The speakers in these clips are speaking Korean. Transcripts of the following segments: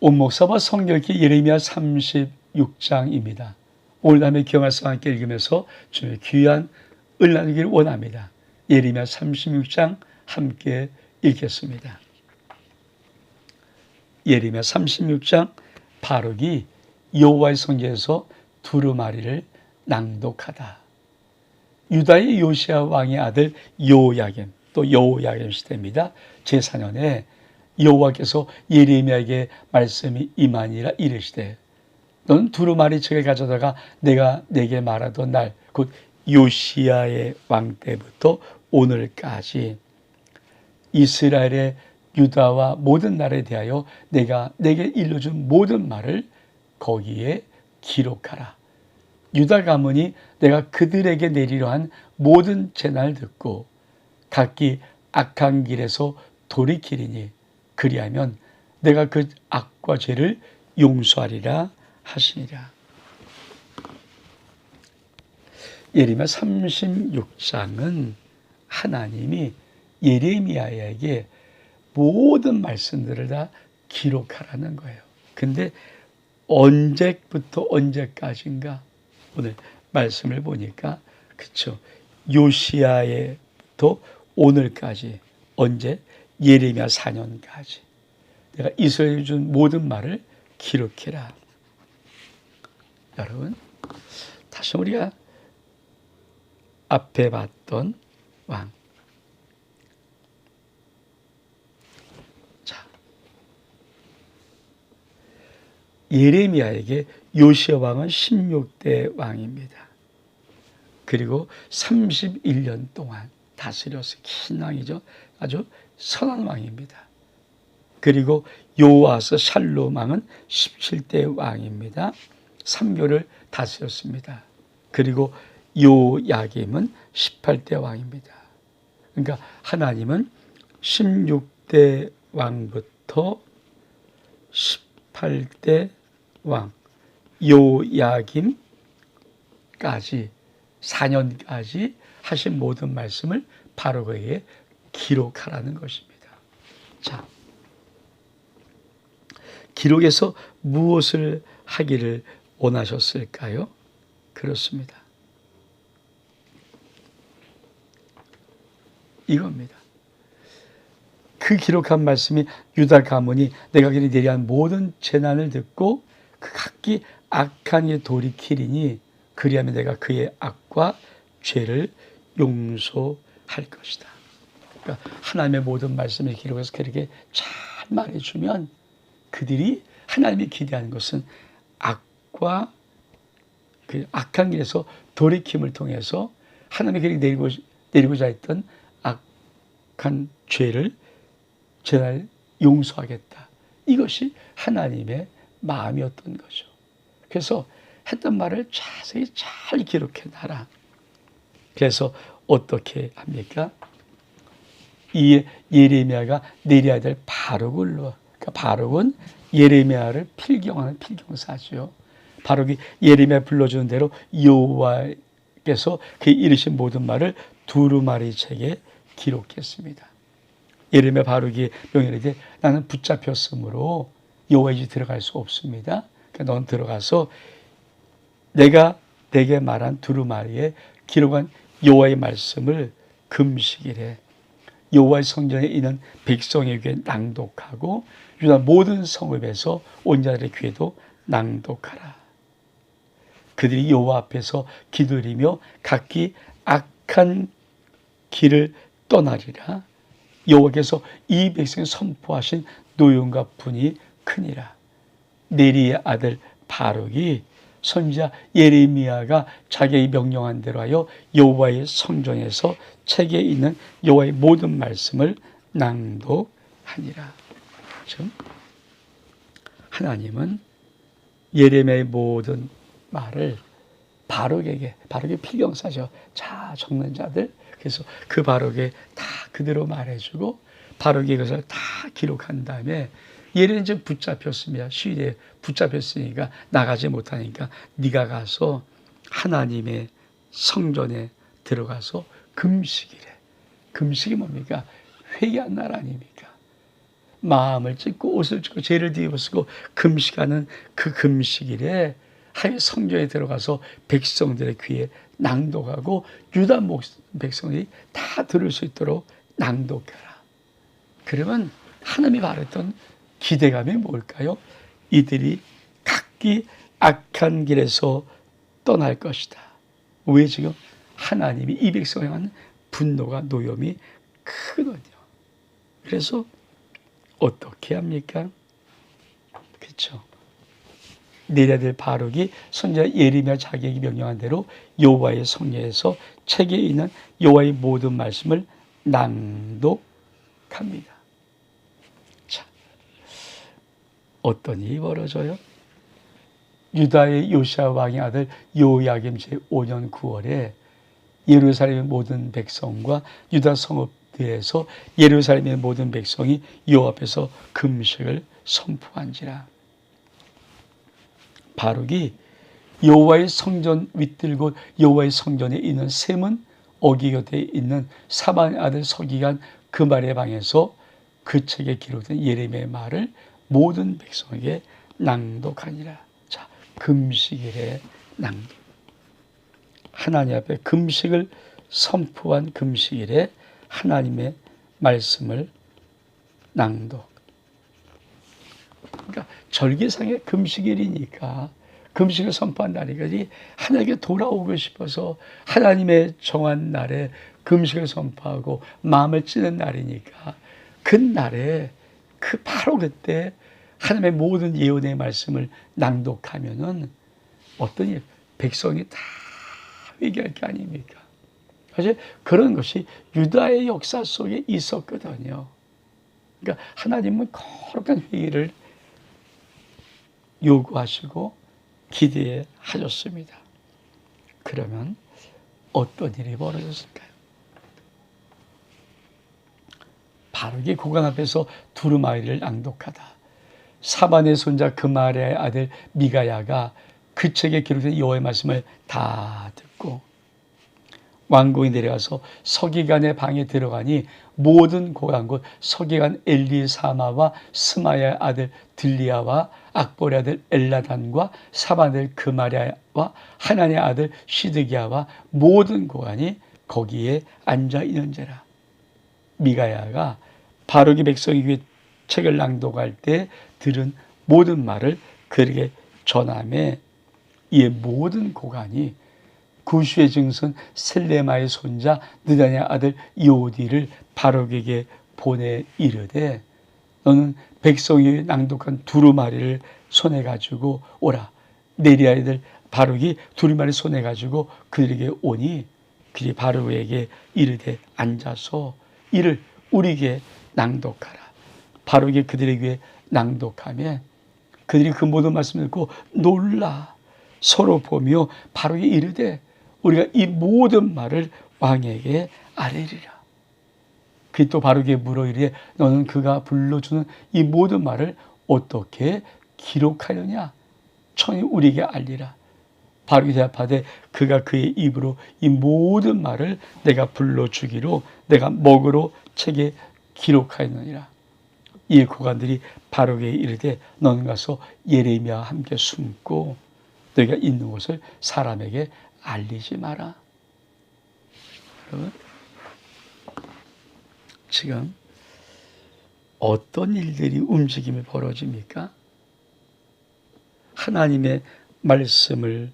온목사와 성경기 예레미야 36장입니다. 오늘 다음에 경화성 함께 읽으면서 주의 귀한 을 나누기를 원합니다. 예레미야 36장 함께 읽겠습니다. 예레미야 36장 바룩이 여호와의 성전에서 두루마리를 낭독하다. 유다의 요시아 왕의 아들 요야겜 또 여호야겜 시대입니다. 제4년에 여호와께서 예레미야에게 말씀이 임하니라 이르시되 넌 두루마리 책을 가져다가 내가 내게 말하던 날 곧 요시아의 왕 때부터 오늘까지 이스라엘의 유다와 모든 나라에 대하여 내가 내게 일러준 모든 말을 거기에 기록하라. 유다 가문이 내가 그들에게 내리려 한 모든 재난을 듣고 각기 악한 길에서 돌이키리니 그리하면 내가 그 악과 죄를 용서하리라 하시니라. 예레미야 36장은 하나님이 예레미야에게 모든 말씀들을 다 기록하라는 거예요. 근데 언제부터 언제까지인가 오늘 말씀을 보니까 그쵸 요시아에부터 오늘까지 언제 예레미야 4년까지 내가 이스라엘 준 모든 말을 기록해라. 여러분 다시 우리가 앞에 봤던 왕. 자, 예레미야에게 요시아 왕은 16대 왕입니다. 그리고 31년 동안 다스려서 긴 왕이죠. 아주 선한 왕입니다. 그리고 요아스 샬롬 왕은 17대 왕입니다. 3교를 다스렸습니다. 그리고 요야김은 18대 왕입니다. 그러니까 하나님은 16대 왕부터 18대 왕 요야김까지 4년까지 하신 모든 말씀을 바로 그에게 기록하라는 것입니다. 자, 기록에서 무엇을 하기를 원하셨을까요? 그렇습니다. 이겁니다. 그 기록한 말씀이 유다 가문이 내가 그리 내리한 모든 재난을 듣고 그 각기 악한 이 돌이키리니 그리하면 내가 그의 악과 죄를 용서할 것이다. 그러니까 하나님의 모든 말씀을 기록해서 그렇게 잘 말해주면 그들이 하나님이 기대하는 것은 악과 그 악한 길에서 돌이킴을 통해서 하나님이 그렇게 내리고, 내리고자 했던 악한 죄를 제날 용서하겠다. 이것이 하나님의 마음이었던 거죠. 그래서 했던 말을 자세히 잘 기록해 놔라. 그래서 어떻게 합니까? 이 예레미야가 내려야 될 바룩을 넣어. 그러니까 바룩은 예레미야를 필경하는 필경사죠. 바룩이 예레미야 불러주는 대로 여호와께서 그 이르신 모든 말을 두루마리 책에 기록했습니다. 예레미야 바룩이 명령이 나는 붙잡혔으므로 여호와의 집 들어갈 수 없습니다. 그러니까 넌 들어가서 내가 내게 말한 두루마리에 기록한 여호와의 말씀을 금식일에 여호와의 성전에 있는 백성에게 낭독하고 유다 모든 성읍에서 온 자들의 귀에도 낭독하라. 그들이 여호와 앞에서 기도리며 각기 악한 길을 떠나리라. 여호와께서 이 백성에 선포하신 노용과 분이 크니라. 네리의 아들 바룩이 선지자 예레미야가 자기의 명령한 대로 하여 여호와의 성전에서 책에 있는 여호와의 모든 말씀을 낭독하니라. 즉 하나님은 예레미야의 모든 말을 바룩에게 바룩의 필경사죠. 자 적는 자들 그래서 그 바룩에 다 그대로 말해주고 바룩이 그것을 다 기록한 다음에 얘는 이제 붙잡혔습니다. 시대에 붙잡혔으니까 나가지 못하니까 네가 가서 하나님의 성전에 들어가서 금식이래. 금식이 뭡니까? 회개한 날 아닙니까? 마음을 찢고 옷을 찢고 죄를 뒤집어쓰고 금식하는 그 금식일에 하나님의 성전에 들어가서 백성들의 귀에 낭독하고 유다 목 백성이 다 들을 수 있도록 낭독해라. 그러면 하나님이 말했던 기대감이 뭘까요? 이들이 각기 악한 길에서 떠날 것이다. 왜 지금 하나님이 이 백성에 한 분노가 노염이 크거든요. 그래서 어떻게 합니까? 그렇죠. 내려들 바룩이 선자 예리며 자기에게 명령한 대로 여호와의 성례에서 책에 있는 여호와의 모든 말씀을 낭독합니다. 자, 어떤 일이 벌어져요? 유다의 요시아 왕의 아들 요야김 제5년 9월에 예루살렘의 모든 백성과 유다 성읍들에서 예루살렘의 모든 백성이 요 앞에서 금식을 선포한지라. 바룩이 여호와의 성전 윗들고 여호와의 성전에 있는 셈은 어기 곁에 있는 사반의 아들 서기관 그 말의 방에서 그 책에 기록된 예레미야의 말을 모든 백성에게 낭독하니라. 자, 금식일에 낭독. 하나님 앞에 금식을 선포한 금식일에 하나님의 말씀을 낭독. 그러니까 절기상의 금식일이니까 금식을 선포한 날이거지 하나님께 돌아오고 싶어서 하나님의 정한 날에 금식을 선포하고 마음을 찌는 날이니까 그 날에 그 바로 그때 하나님의 모든 예언의 말씀을 낭독하면은 어떤 일 백성이 다 회개할 게 아닙니까? 사실 그런 것이 유다의 역사 속에 있었거든요. 그러니까 하나님은 거룩한 회개를 요구하시고 기대하셨습니다. 그러면 어떤 일이 벌어졌을까요? 바르게 고관 앞에서 두루마리를 낭독하다. 사반의 손자 그말의 아들 미가야가 그 책에 기록된 여호와의 말씀을 다 듣고 왕궁에 내려가서 서기관의 방에 들어가니 모든 고관 곧 서기관 엘리사마와 스마야의 아들 들리아와 악보의 아들 엘라단과 사반의 그마리아와 하나님의 아들 시드기야와 모든 고관이 거기에 앉아 있는지라 미가야가 바로기 백성이 위해 책을 낭독할 때 들은 모든 말을 그에게 전함에 이에 모든 고관이 구슈의 증손 셀레마의 손자 느다냐 아들 요디를 바록에게 보내 이르되 너는 백성이 낭독한 두루마리를 손에 가지고 오라. 네리아이들 바룩이 두루마리 손에 가지고 그들에게 오니 그들이 바룩에게 이르되 앉아서 이를 우리에게 낭독하라 바룩이 그들에게 낭독하며 그들이 그 모든 말씀을 듣고 놀라 서로 보며 바룩이 이르되 우리가 이 모든 말을 왕에게 아뢰리라. 그또 바르게 물어 이르되 너는 그가 불러주는 이 모든 말을 어떻게 기록하려냐? 천이 우리에게 알리라. 바르게 대답하되 그가 그의 입으로 이 모든 말을 내가 불러주기로 내가 먹으로 책에 기록하였느니라. 이 고관들이 바로게 이르되 너는 가서 예레미야와 함께 숨고 너희가 있는 곳을 사람에게 알리지 마라. 여러분, 지금 어떤 일들이 움직임이 벌어집니까? 하나님의 말씀을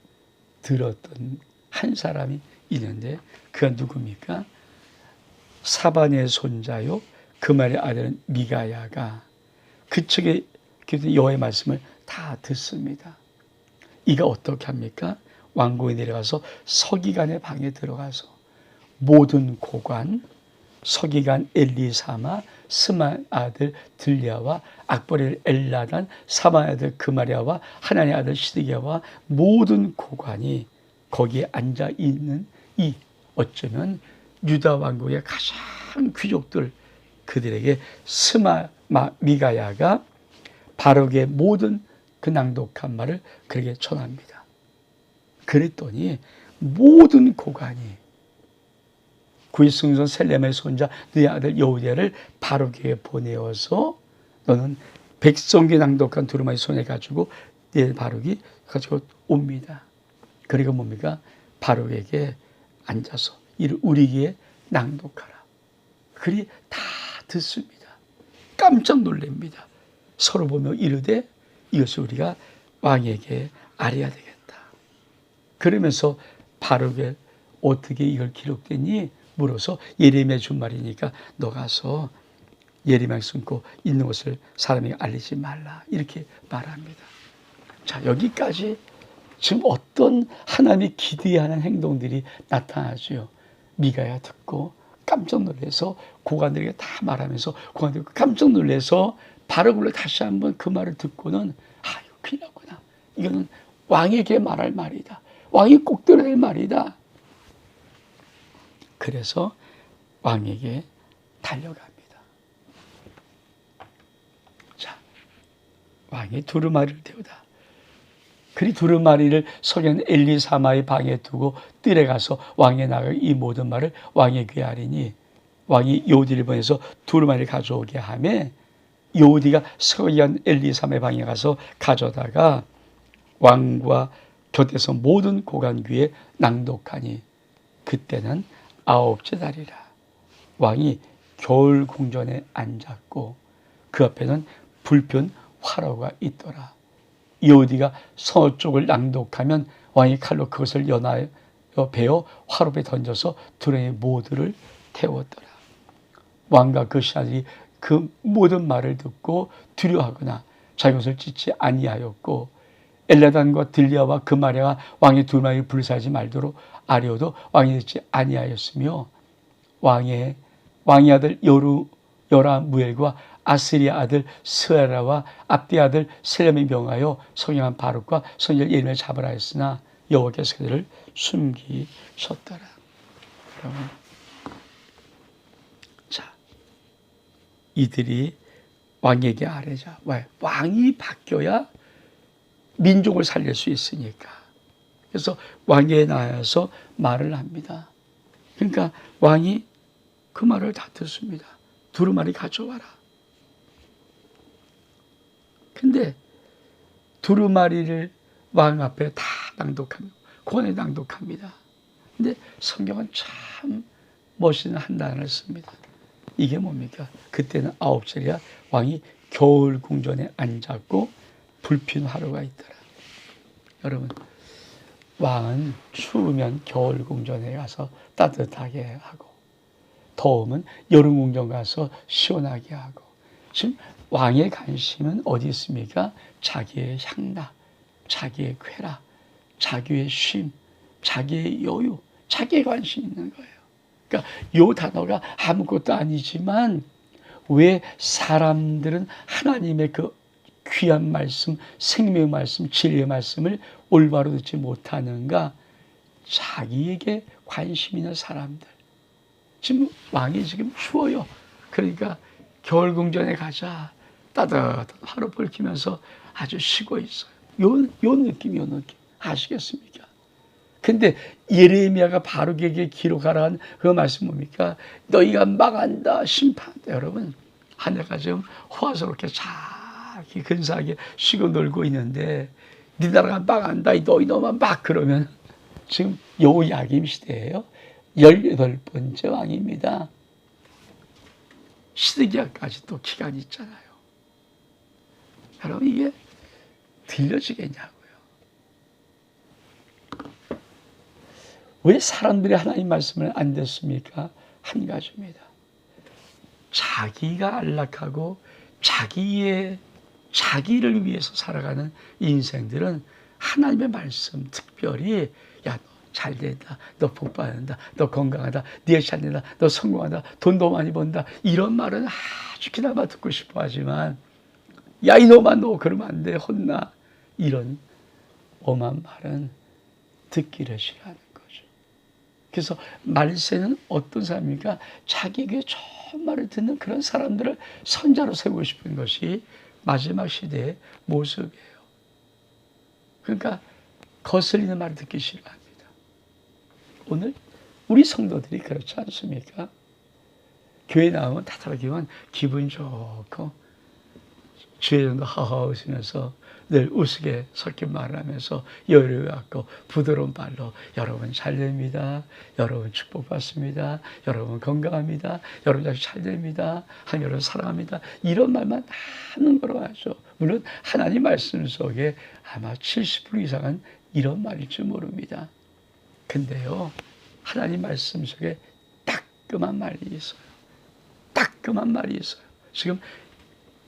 들었던 한 사람이 있는데 그가 누굽니까? 사반의 손자요. 그 말의 아들은 미가야가 그 측에 여호와의 말씀을 다 듣습니다. 이가 어떻게 합니까? 왕궁에 내려가서 서기관의 방에 들어가서 모든 고관, 서기관 엘리사마, 스마 아들 들리아와 악보렐 엘라단, 사마 아들 그마리아와 하나님 아들 시드기야와 모든 고관이 거기에 앉아 있는 이 어쩌면 유다 왕국의 가장 귀족들 그들에게 스마 미가야가 바르게 모든 그 낭독한 말을 그에게 전합니다. 그랬더니 모든 고관이 구이승손 셀렘의 손자 네 아들 여우디아를 바로게 보내어서 너는 백성기 낭독한 두루마리 손에 가지고 내 바룩이 가지고 옵니다. 그리고 뭡니까? 바룩에게 앉아서 이를 우리에게 낭독하라. 그리 다 듣습니다. 깜짝 놀랍니다. 서로 보며 이르되 이것을 우리가 왕에게 알아야 되겠다. 그러면서 바룩에 어떻게 이걸 기록됐니? 물어서 예레미야 준 말이니까 너 가서 예레미야 숨고 있는 것을 사람에게 알리지 말라 이렇게 말합니다. 자 여기까지 지금 어떤 하나님이 기대하는 행동들이 나타나죠. 미가야 듣고 깜짝 놀래서 고관들에게 다 말하면서 고관들이 깜짝 놀래서 바르굴로 다시 한번 그 말을 듣고는 아 이거 큰일 났구나. 이거는 왕에게 말할 말이다. 왕이 꼭 들어야 할 말이다. 그래서 왕에게 달려갑니다. 자, 왕이 두루마리를 태우다. 그리 두루마리를 소년 엘리사마의 방에 두고 뜰에 가서 왕에 나가 이 모든 말을 왕의 귀에 하리니 왕이 요디를 보내서 두루마리를 가져오게 하매 요디가 서기관 엘리사마의 방에 가서 가져다가 왕과 곁에서 모든 고관 귀에 낭독하니 그때는 아홉째 달이라 왕이 겨울 궁전에 앉았고 그 앞에는 불편 화로가 있더라. 여디가 서쪽을 낭독하면 왕이 칼로 그것을 연하여 베어 화로에 던져서 두레의 모두를 태웠더라. 왕과 그 신하들이 그 모든 말을 듣고 두려워하거나 자기 것을 찢지 아니하였고 엘라단과 들리아와 그 마리아가 왕의 두 마리를 불사하지 말도록 아리오도 왕이 듣지 아니하였으며 왕의 왕의 아들 여루 여라 무엘과 아스리아 아들 스에라와 압디 아들 셀렘이 명하여 성령한 바룩과 선열 예림을 잡으라 했으나 여호와께서 그들을 숨기셨더라. 여러분, 자 이들이 왕에게 아뢰자. 왜? 왕이 바뀌어야 민족을 살릴 수 있으니까. 그래서 왕에 나와서 말을 합니다. 그러니까 왕이 그 말을 다 듣습니다. 두루마리 가져와라. 근데 두루마리를 왕 앞에 다 낭독합니다. 권에 낭독합니다. 근데 성경은 참 멋있는 한 단어를 씁니다. 이게 뭡니까? 그때는 아홉 살이야 왕이 겨울 궁전에 앉았고 불핀 하루가 있더라. 여러분, 왕은 추우면 겨울 궁전에 가서 따뜻하게 하고, 더우면 여름 궁전 가서 시원하게 하고, 지금 왕의 관심은 어디 있습니까? 자기의 향락, 자기의 쾌락, 자기의 쉼, 자기의 여유, 자기의 관심이 있는 거예요. 그러니까 이 단어가 아무것도 아니지만 왜 사람들은 하나님의 그 귀한 말씀, 생명의 말씀, 진리의 말씀을 올바로 듣지 못하는가? 자기에게 관심 있는 사람들. 지금 왕이 지금 추워요. 그러니까 겨울 궁전에 가자. 따뜻한 하루 벌키면서 아주 쉬고 있어요. 요, 요 느낌, 요 느낌. 아시겠습니까? 근데 예레미야가 바룩에게 기록하라는 그 말씀 뭡니까? 너희가 망한다, 심판한다. 여러분, 하늘가 지금 호화스럽게 자기 근사하게 쉬고 놀고 있는데 네 나라가 망한다, 너희 너만 막 그러면 지금 여호야김 시대예요. 18번째 왕입니다. 시드기야까지 또 기간이 있잖아요. 여러분 이게 들려지겠냐고요. 왜 사람들이 하나님 말씀을 안 듣습니까? 한 가지입니다. 자기가 안락하고 자기의 자기를 위해서 살아가는 인생들은 하나님의 말씀 특별히 야 잘 된다. 너 복 받는다. 너 건강하다. 네가 잘 된다. 너 성공한다. 돈도 많이 번다. 이런 말은 아주 그나마 듣고 싶어 하지만 야 이놈아 너 그러면 안 돼. 혼나. 이런 엄한 말은 듣기를 싫어하는 거죠. 그래서 말세는 어떤 사람입니까? 자기에게 좋은 말을 듣는 그런 사람들을 선자로 세우고 싶은 것이 마지막 시대의 모습이에요. 그러니까 거슬리는 말을 듣기 싫어합니다. 오늘 우리 성도들이 그렇지 않습니까? 교회 나오면 다다르기만 기분 좋고 주의정도 하하 웃으면서 늘 우스개 섞인 말을 하면서 여유를 갖고 부드러운 말로 여러분 잘 됩니다. 여러분 축복받습니다. 여러분 건강합니다. 여러분 잘 됩니다. 하나님 여러분 사랑합니다. 이런 말만 하는 거로 하죠. 물론 하나님 말씀 속에 아마 70% 이상은 이런 말일지 모릅니다. 근데요, 하나님 말씀 속에 따끔한 말이 있어요. 따끔한 말이 있어요. 지금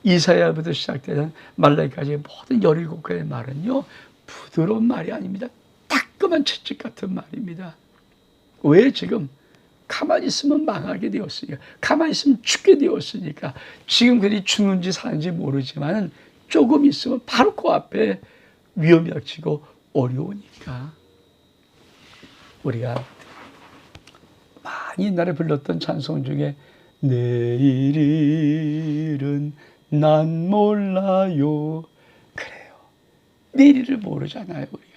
이사야부터 시작되는 말라기까지 모든 열일곱 개의 말은요, 부드러운 말이 아닙니다. 따끔한 채찍 같은 말입니다. 왜 지금 가만히 있으면 망하게 되었으니까, 가만히 있으면 죽게 되었으니까, 지금 그들이 죽는지 사는지 모르지만 조금 있으면 바로 그 앞에 위험이 닥치고 어려우니까. 우리가 많이 옛날에 불렀던 찬송 중에 내일은 난 몰라요. 그래요. 내일을 모르잖아요, 우리가.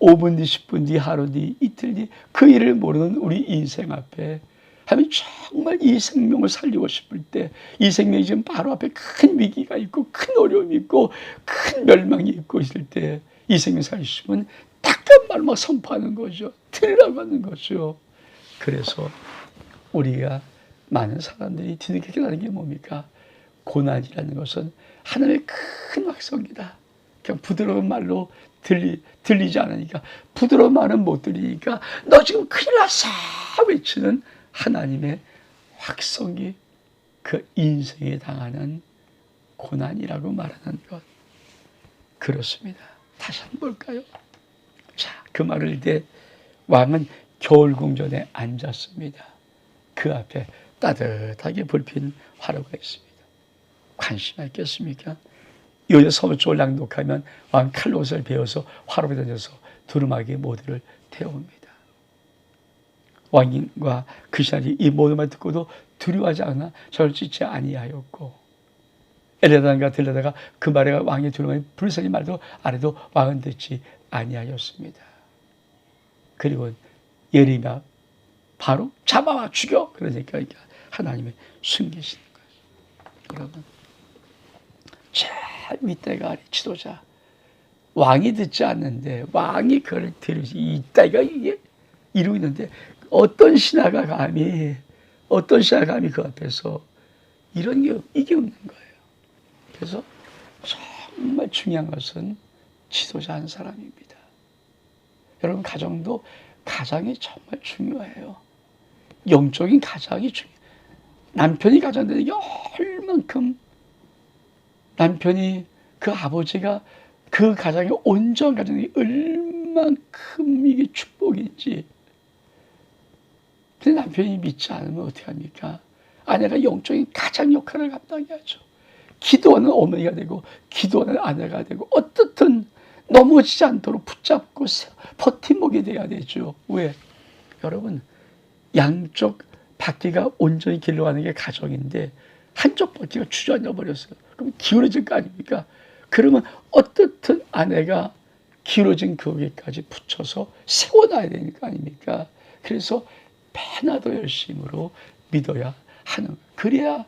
5분 뒤, 10분 뒤, 하루 뒤, 이틀 뒤, 그 일을 모르는 우리 인생 앞에 하면 정말 이 생명을 살리고 싶을 때, 이 생명이 지금 바로 앞에 큰 위기가 있고, 큰 어려움이 있고, 큰 멸망이 있고 있을 때, 이 생명 살리시면 딱한 말만 선포하는 거죠. 들으라고 하는 거죠. 그래서 우리가 많은 사람들이 뒤늦게 하는 게 뭡니까? 고난이라는 것은 하나님의 큰 확성이다. 그냥 부드러운 말로 들리, 들리지 않으니까, 부드러운 말은 못 들리니까, 너 지금 큰일 났어! 외치는 하나님의 확성이 그 인생에 당하는 고난이라고 말하는 것. 그렇습니다. 다시 한번 볼까요? 자, 그 말을 때 왕은 겨울궁전에 앉았습니다. 그 앞에 따뜻하게 불핀 화로가 있습니다. 관심 있겠습니까? 요새 쪽을 낭독하면 왕 칼롯을 베어서 화로에 던져서 두루마기 모두를 태웁니다. 왕과 그 신하이 이 모든 말 듣고도 두려워하지 않아 저를 찢지 아니하였고 엘레단과 들레다가 그 말에 왕의 두루마기 불쌍히 말도 아래도 왕은 듣지 아니하였습니다. 그리고 예리가 바로 잡아와 죽여 그러니까 하나님의 숨기시는 거예요. 여러분 제일 윗대가 아래 지도자 왕이 듣지 않는데 왕이 그를 들으시 이때가 이게 이루고 있는데 어떤 신하가 감히 어떤 신하가 감히 그 앞에서 이런 게 이게 없는 거예요. 그래서 정말 중요한 것은 지도자 한 사람입니다. 여러분 가정도 가장이 정말 중요해요. 영적인 가장이 중요해요. 남편이 가장 되는 게 얼만큼 남편이 그 아버지가 그 가장의 온전 가정이 얼만큼 이게 축복인지. 근데 남편이 믿지 않으면 어떻게 합니까? 아내가 영적인 가장 역할을 감당해야죠. 기도하는 어머니가 되고, 기도하는 아내가 되고, 어떻든 넘어지지 않도록 붙잡고 버팀목이 돼야 되죠. 왜? 여러분, 양쪽 바퀴가 온전히 길러 가는 게 가정인데, 한쪽 바퀴가 주저앉아 버렸어요. 그럼 기울어질 거 아닙니까? 그러면 어떻든 아내가 기울어진 거기까지 붙여서 세워놔야 거 아닙니까? 그래서 배나도 열심으로 믿어야 하는. 그래야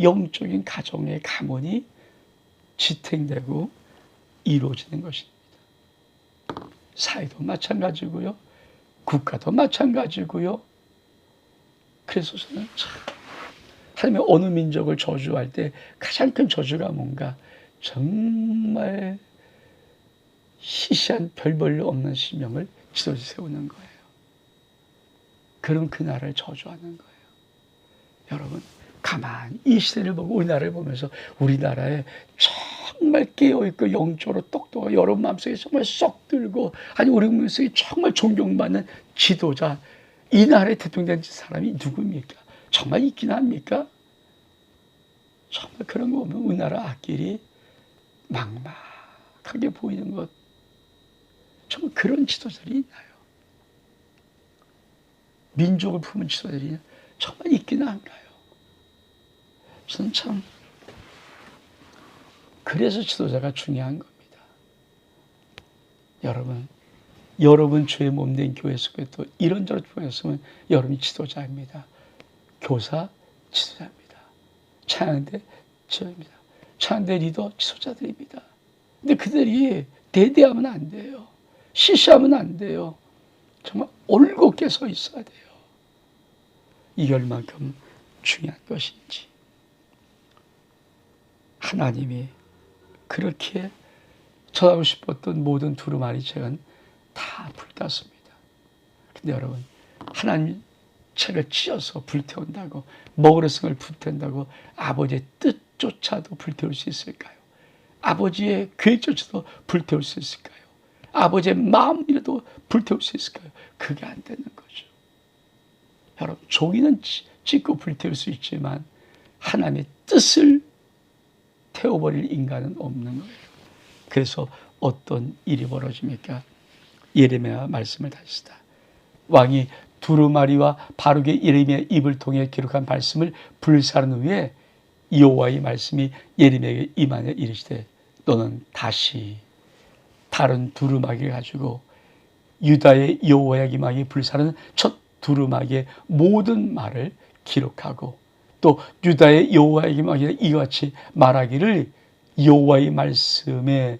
영적인 가정의 가문이 지탱되고 이루어지는 것입니다. 사회도 마찬가지고요. 국가도 마찬가지고요. 그래서 저는 참 하나님의 어느 민족을 저주할 때 가장 큰 저주가 뭔가 정말 시시한 별 볼일 없는 신명을 지도지 세우는 거예요. 그럼 그 나라를 저주하는 거예요. 여러분, 가만히 이 시대를 보고 우리나라를 보면서 우리나라에 정말 깨어있고 영적으로 똑똑하고 여러분 마음속에 정말 쏙 들고 아니 우리 마음속에 정말 존경받는 지도자 이 나라의 대통령 된 사람이 누굽니까? 정말 있긴 합니까? 정말 그런 거 보면 우리나라 앞길이 막막하게 보이는 것 정말 그런 지도자들이 있나요? 민족을 품은 지도자들이 정말 있기는 한가요? 저는 참 그래서 지도자가 중요한 겁니다. 여러분, 여러분 주의 몸된 교회 속에 또 이런저런 보였으면 여러분이 지도자입니다. 교사, 지도자입니다. 찬양대, 지도자입니다. 찬대 리더 지도자들입니다. 근데 그들이 대대하면 안 돼요. 시시하면 안 돼요. 정말 올곧게 서 있어야 돼요. 이 얼만큼 중요한 것인지. 하나님이 그렇게 전하고 싶었던 모든 두루마리 책은 다 불탔습니다. 근데 여러분, 하나님 책을 찢어서 불태운다고, 먹으러성을 불태운다고 아버지의 뜻조차도 불태울 수 있을까요? 아버지의 계획조차도 불태울 수 있을까요? 아버지의 마음이라도 불태울 수 있을까요? 그게 안 되는 거죠. 여러분, 종이는 찢- 찢고 불태울 수 있지만 하나님의 뜻을 태워버릴 인간은 없는 거예요. 그래서 어떤 일이 벌어집니까? 예레미야 말씀을 다시다. 왕이 두루마리와 바룩의 예레미야 입을 통해 기록한 말씀을 불사른 후에 여호와의 말씀이 예레미야에게 임하여 이르시되 너는 다시 다른 두루마기를 가지고 유다의 여호와의 임하게 불사르는 첫 두루마기의 모든 말을 기록하고 또 유다의 여호와의 임하게 이같이 말하기를 여호와의 말씀에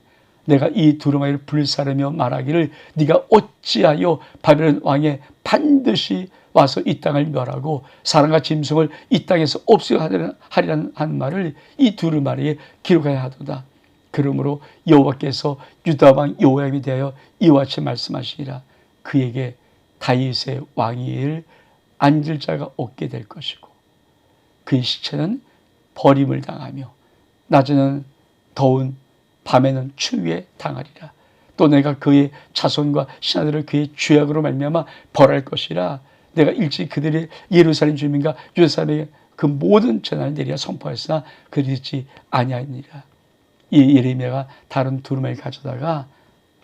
내가 이 두루마기를 불사르며 말하기를 네가 어찌하여 바벨론 왕에 반드시 와서 이 땅을 멸하고 사람과 짐승을 이 땅에서 없애하리라는 하리라는 한 말을 이 두루마리에 기록해야 하도다. 그러므로 여호와께서 유다 왕 여호야김에 대하여 이와 같이 말씀하시리라. 그에게 다윗의 왕위를 앉을 자가 없게 될 것이고 그의 시체는 버림을 당하며 낮에는 더운 밤에는 추위에 당하리라. 또 내가 그의 자손과 신하들을 그의 죄악으로 말미암아 벌할 것이라. 내가 일찍 그들의 예루살렘 주민과 유다 사람에게 그 모든 재난을 내리라 선포했으나 듣지 아니하니라. 이 예레미야가 다른 두루마리 가져다가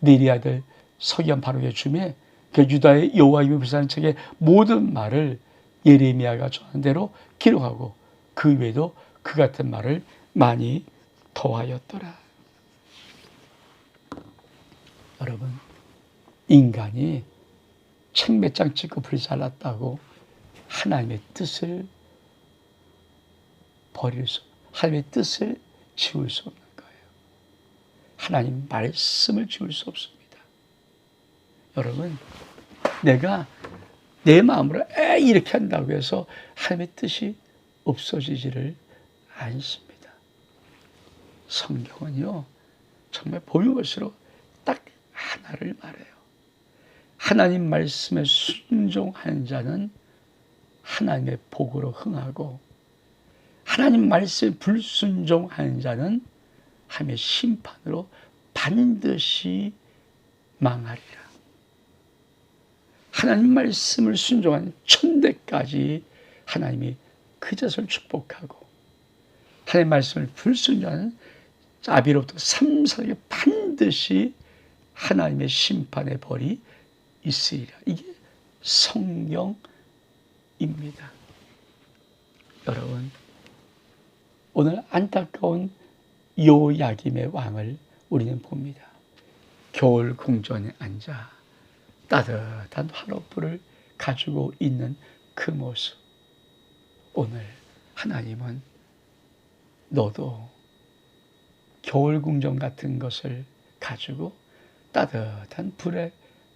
네리 아들 서기한 바로의 줌에 그 유다의 여호와임을 불사하는 책의 모든 말을 예레미야가 전한 대로 기록하고 그 외에도 그 같은 말을 많이 더하였더라. 여러분, 인간이 책 몇 장 찍고 불살랐다고 하나님의 뜻을 버릴 수, 하나님의 뜻을 지울 수 없는 거예요. 하나님 말씀을 지울 수 없습니다. 여러분, 내가 내 마음으로 에 이렇게 한다고 해서 하나님의 뜻이 없어지지를 않습니다. 성경은요, 정말 보면 볼수록 딱 하나를 말해요. 하나님 말씀에 순종하는 자는 하나님의 복으로 흥하고 하나님 말씀에 불순종하는 자는 하나님의 심판으로 반드시 망하리라. 하나님 말씀을 순종한 천대까지 하나님이 그 자손을 축복하고 하나님 말씀을 불순종하는 아비로부터 삼사에게 반드시 하나님의 심판의 벌이 있으리라. 이게 성경입니다. 여러분, 오늘 안타까운 요야김의 왕을 우리는 봅니다. 겨울 궁전에 앉아 따뜻한 화롯불을 가지고 있는 그 모습. 오늘 하나님은 너도 겨울 궁전 같은 것을 가지고 따뜻한 불에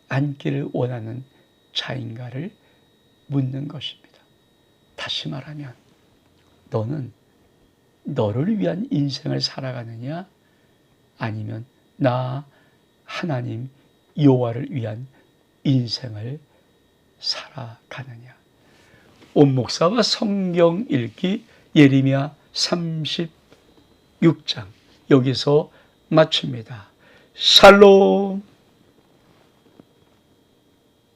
앉기를 원하는 자인가를 묻는 것입니다. 다시 말하면 너는 너를 위한 인생을 살아가느냐 아니면 나 하나님 여호와를 위한 인생을 살아가느냐. 온 목사와 성경 읽기 예레미야 36장 여기서 마칩니다. 샬롬